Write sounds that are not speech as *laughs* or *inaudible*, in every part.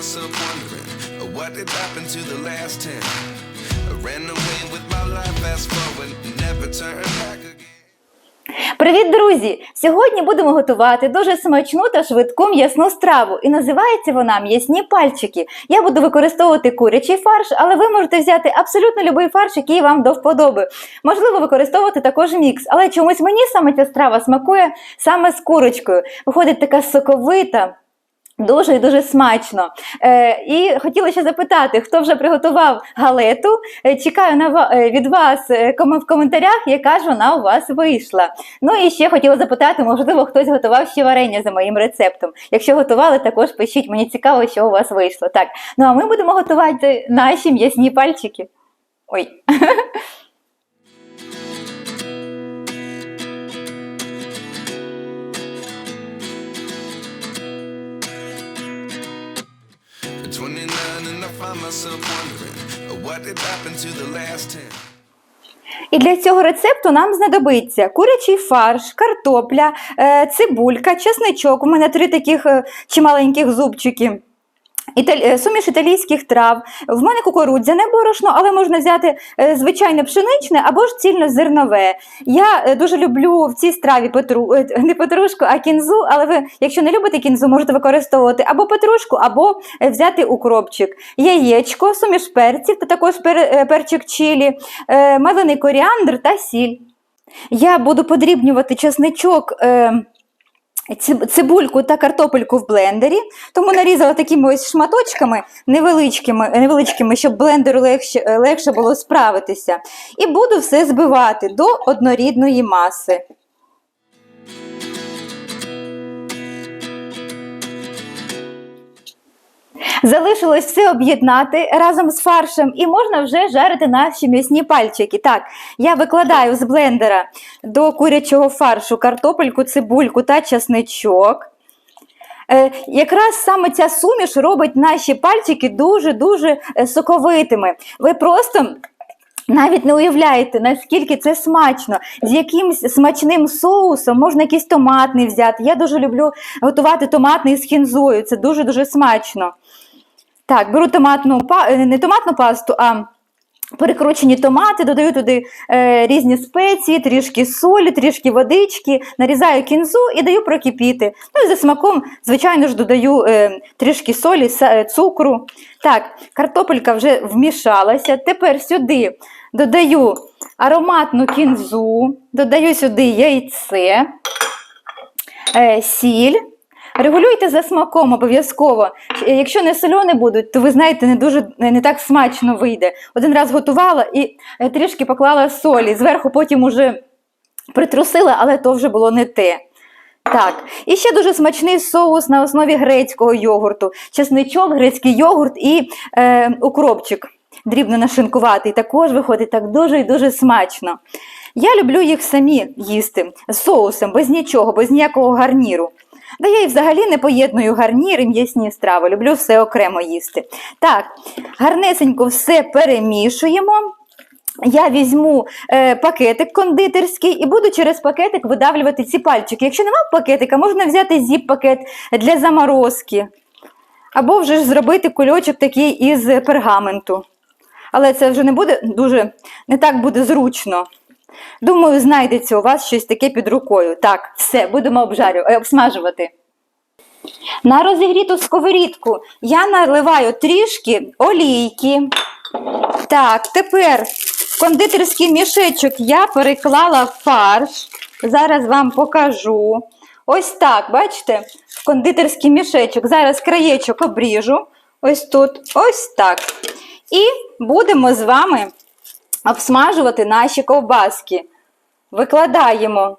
myself wondering what did happen to the last ten. I ran away with my life, fast forward, never turn back again. Привіт, друзі! Сьогодні будемо готувати дуже смачну та швидку м'ясну страву. І називається вона м'ясні пальчики. Я буду використовувати курячий фарш, але ви можете взяти абсолютно будь-який фарш, який вам до вподоби. Можливо, використовувати також мікс, але чомусь мені саме ця страва смакує саме з курочкою. Виходить така соковита. Дуже і дуже смачно. Е, і хотіла ще запитати, хто вже приготував галету. Е, чекаю на е, від вас е, в коментарях, яка ж вона у вас вийшла. Ну і ще хотіла запитати, можливо, хтось готував ще варення за моїм рецептом. Якщо готували, також пишіть. Мені цікаво, що у вас вийшло. Так, ну а ми будемо готувати наші м'ясні пальчики. Ой. *laughs* І для цього рецепту нам знадобиться курячий фарш, картопля, е, цибулька, чесничок. У мене три таких е, чималеньких зубчики. Італь... е, Суміш італійських трав. В мене кукурудзяне борошно, але можна взяти е, звичайне пшеничне або ж цільнозернове. Я е, дуже люблю в цій страві петру... не петрушку, а кінзу. Але ви, якщо не любите кінзу, можете використовувати або петрушку, або взяти укропчик. Яєчко, суміш перців, та також пер... перчик чилі, мелений коріандр та сіль. Я буду подрібнювати чесничок. Циб- Цибульку та картопельку в блендері, тому нарізала такими ось шматочками невеличкими, невеличкими, щоб блендеру легше, легше було справитися. І буду все збивати до однорідної маси. Залишилось все об'єднати разом з фаршем, і можна вже жарити наші м'ясні пальчики. Так, я викладаю з блендера до курячого фаршу картопельку, цибульку та часничок. Е, якраз саме ця суміш робить наші пальчики дуже-дуже е, соковитими. Ви просто. Навіть не уявляєте, наскільки це смачно. З якимсь смачним соусом можна якийсь томатний взяти. Я дуже люблю готувати томатний з хінзою. Це дуже-дуже смачно. Так, беру томатну е, не томатну пасту, а перекручені томати, додаю туди е, різні спеції, трішки солі, трішки водички, нарізаю кінзу і даю прокипіти. Ну і за смаком, звичайно ж, додаю е, трішки солі, е, цукру. Так, картопелька вже вмішалася. Тепер сюди додаю ароматну кінзу, додаю сюди яйце, е, сіль. Регулюйте за смаком обов'язково. Е, Якщо не сольоні будуть, то ви знаєте, не дуже не так смачно вийде. Один раз готувала і е, трішки поклала солі. Зверху потім уже притрусила, але то вже було не те. Так, і ще дуже смачний соус на основі грецького йогурту. Чесничок, грецький йогурт і е, укропчик дрібно нашинкуватий. Також виходить так дуже і дуже смачно. Я люблю їх самі їсти з соусом, без нічого, без ніякого гарніру. Да я і взагалі не поєдную гарнір і м'ясні страви. Люблю все окремо їсти. Так, гарнесенько все перемішуємо. Я візьму е, пакетик кондитерський і буду через пакетик видавлювати ці пальчики. Якщо немає пакетика, можна взяти зіп-пакет для заморозки. Або вже ж зробити кульочок такий із пергаменту. Але це вже не буде дуже, не так буде зручно. Думаю, знайдеться у вас щось таке під рукою. Так, все, будемо обжарю, е, обсмажувати. На розігріту сковорідку я наливаю трішки олійки. Так, тепер в кондитерський мішечок я переклала фарш. Зараз вам покажу. Ось так, бачите, в кондитерський мішечок. Зараз краєчок обріжу. Ось тут, ось так. І будемо з вами обсмажувати наші ковбаски. Викладаємо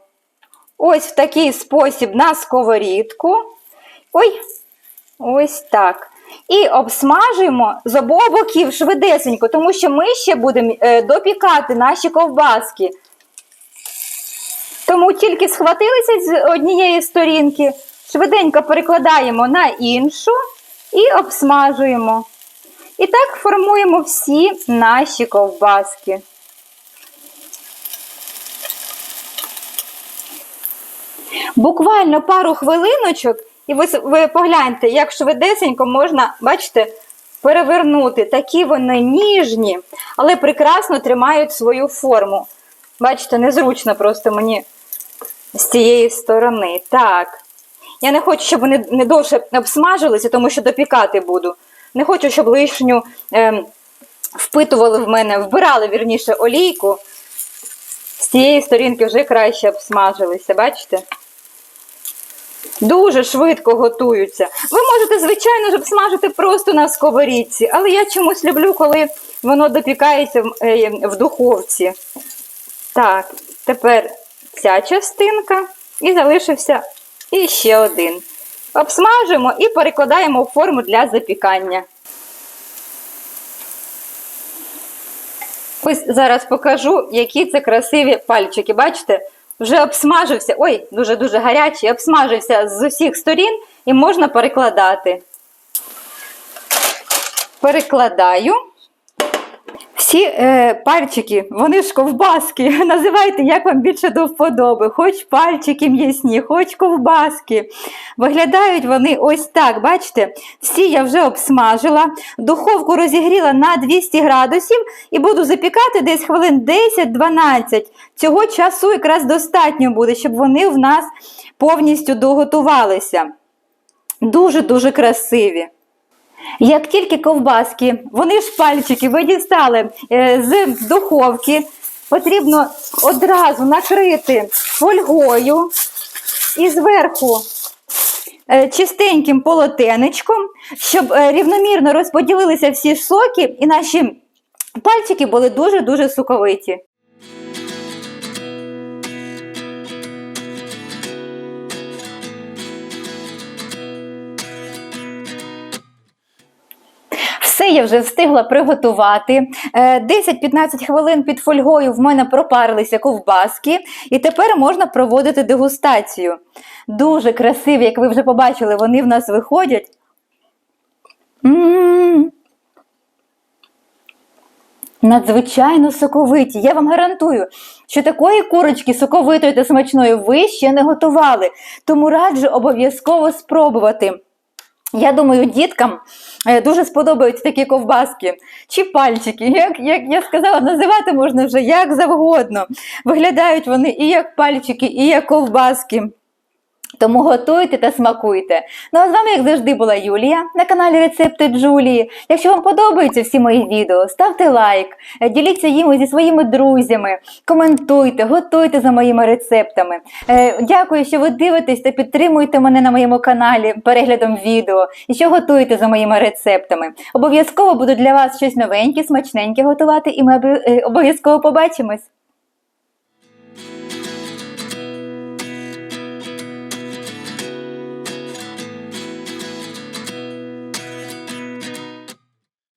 ось в такий спосіб на сковорідку. Ой, ось так. І обсмажуємо з обох боків швидесенько, тому що ми ще будемо е, допікати наші ковбаски. Тому тільки схватилися з однієї сторінки, швиденько перекладаємо на іншу і обсмажуємо. І так формуємо всі наші ковбаски. Буквально пару хвилиночок І ви, ви погляньте, як швидесенько можна, бачите, перевернути. Такі вони ніжні, але прекрасно тримають свою форму. Бачите, незручно просто мені з цієї сторони. Так. Я не хочу, щоб вони не довше обсмажилися, тому що допікати буду. Не хочу, щоб лишню ем, впитували в мене, вбирали вірніше олійку. З цієї сторінки вже краще обсмажилися, бачите? Дуже швидко готуються. Ви можете, звичайно ж, обсмажити просто на сковорідці, але я чомусь люблю, коли воно допікається в, е, духовці. Так, тепер ця частинка і залишився і ще один. Обсмажуємо і перекладаємо в форму для запікання. Ось зараз покажу, які це красиві пальчики. Бачите, вже обсмажився. Ой, дуже-дуже гарячий, обсмажився з усіх сторін і можна перекладати. Перекладаю. Всі е, пальчики, вони ж ковбаски. *laughs* Називайте, як вам більше до вподоби. Хоч пальчики м'ясні, хоч ковбаски. Виглядають вони ось так. Бачите? Всі я вже обсмажила. Духовку розігріла на 200 градусів і буду запікати десь хвилин 10-12. Цього часу якраз достатньо буде, щоб вони в нас повністю доготувалися. Дуже-дуже красиві. Як тільки ковбаски, вони ж пальчики ви дістали е, з духовки, потрібно одразу накрити фольгою і зверху е, чистеньким полотенечком, щоб е, рівномірно розподілилися всі соки і наші пальчики були дуже-дуже соковиті. Я вже встигла приготувати. Е, 10-15 хвилин під фольгою в мене пропарилися ковбаски, і тепер можна проводити дегустацію. Дуже красиві, як ви вже побачили, вони в нас виходять. М. Надзвичайно соковиті. Я вам гарантую, що такої курочки соковитої та смачної ви ще не готували. Тому раджу обов'язково спробувати. Я думаю, діткам е, дуже сподобаються такі ковбаски чи пальчики. Як, як я сказала, називати можна вже як завгодно. Виглядають вони і як пальчики, і як ковбаски. Тому готуйте та смакуйте. Ну а з вами, як завжди, була Юлія на каналі Рецепти Джулії. Якщо вам подобаються всі мої відео, ставте лайк, е, діліться їми зі своїми друзями, коментуйте, готуйте за моїми рецептами. Е, Дякую, що ви дивитесь та підтримуєте мене на моєму каналі переглядом відео і що готуєте за моїми рецептами. Обов'язково буду для вас щось новеньке, смачненьке готувати, і ми обов'язково побачимось.